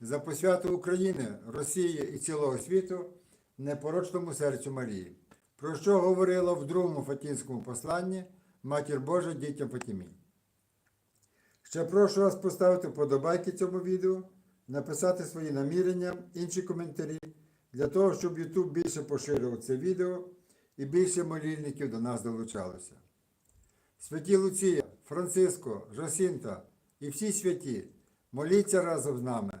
за посвяту України, Росії і цілого світу, непорочному серцю Марії, про що говорила в другому Фатінському посланні Матір Божа дітям Фатімі. Ще прошу вас поставити вподобайки цьому відео, написати свої намірення, інші коментарі, для того, щоб YouTube більше поширював це відео і більше молільників до нас долучалося. Святі Луція, Франциско, Жосінта і всі святі, моліться разом з нами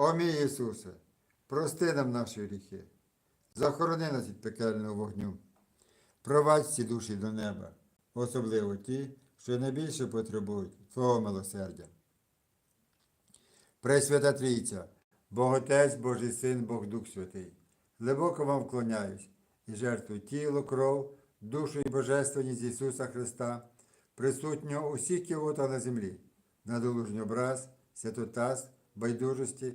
О мій Ісусе, прости нам наші гріхи, захорони нас від пекельного вогню. Провадь ці душі до неба, особливо ті, що найбільше потребують Твого милосердя. Пресвята Трійця, Бог Отець, Божий Син, Бог Дух Святий, глибоко вам вклоняюсь і жертвую тіло, кров, душу і божественність Ісуса Христа, присутнього усіх кілота на землі, надолужній образ, святотаз, байдужості,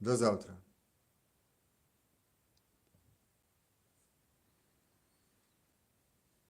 До завтра!